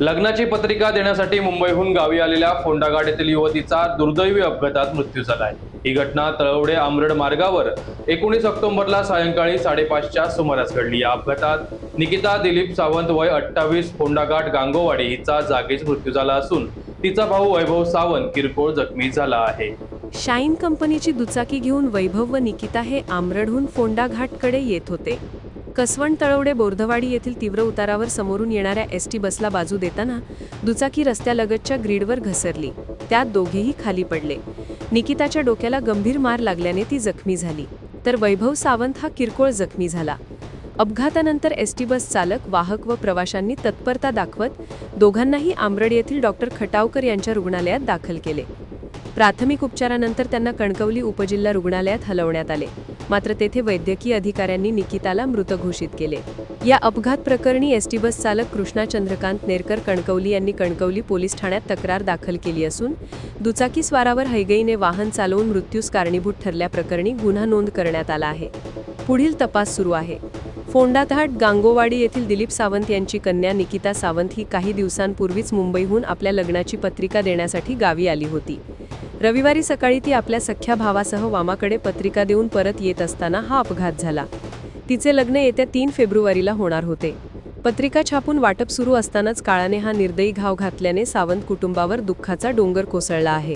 लग्नाची पत्रिका देण्यासाठी मुंबईहून गावी आलेल्या फोंडाघाट येथील युवतीचा दुर्दैवी अपघातात मृत्यू झाला आहे ही घटना तळवडे आमरड मार्गावर एकोणीस ऑक्टोबरला सायंकाळी साडेपाचच्या सुमारास घडली. या अपघातात निकिता दिलीप सावंत वय अठ्ठावीस फोंडाघाट गांगोवाडी हिचा जागीच मृत्यू झाला असून तिचा भाऊ वैभव सावंत किरकोळ जखमी झाला आहे. शाईन कंपनीची दुचाकी घेऊन वैभव व निकिता हे आमरडहून फोंडाघाटकडे येत होते. कसवण तळवडे बोर्धवाडी येथील तीव्र उतारावर समोरून येणाऱ्या एस टी बसला बाजू देताना दुचाकी रस्त्यालगतच्या ग्रीडवर घसरली. त्यात दोघेही खाली पडले. निकिताच्या डोक्याला गंभीर मार लागल्याने ती जखमी झाली. तर वैभव सावंत हा किरकोळ जखमी झाला. अपघातानंतर एस टी बस चालक वाहक व प्रवाशांनी तत्परता दाखवत दोघांनाही आमरड येथील डॉक्टर खटावकर यांच्या रुग्णालयात दाखल केले. प्राथमिक उपचारानंतर त्यांना कणकवली उपजिल्हा रुग्णालयात हलवण्यात आले. मात्र तेथे वैद्यकीय अधिकाऱ्यांनी निकिताला मृत घोषित केले. या अपघात प्रकरणी एसटी बस चालक कृष्णा चंद्रकांत नेरकर कणकवली यांनी कणकवली पोलीस ठाण्यात तक्रार दाखल केली असून दुचाकी स्वारावर हैगईने वाहन चालवून मृत्यूस कारणीभूत ठरल्याप्रकरणी गुन्हा नोंद करण्यात आला आहे. पुढील तपास सुरू आहे. फोंडातहाट गांगोवाडी येथील दिलीप सावंत यांची कन्या निकिता सावंत ही काही दिवसांपूर्वीच मुंबईहून आपल्या लग्नाची पत्रिका देण्यासाठी गावी आली होती. रविवारी सकाळी ती आपल्या सख्ख्या भावासह वामाकडे पत्रिका देऊन परत येत असताना हा अपघात झाला. तिचे लग्न येत्या तीन फेब्रुवारीला होणार होते. पत्रिका छापून वाटप सुरू असतानाच काळाने हा निर्दयी घाव घातल्याने सावंत कुटुंबावर दुःखाचा डोंगर कोसळला आहे.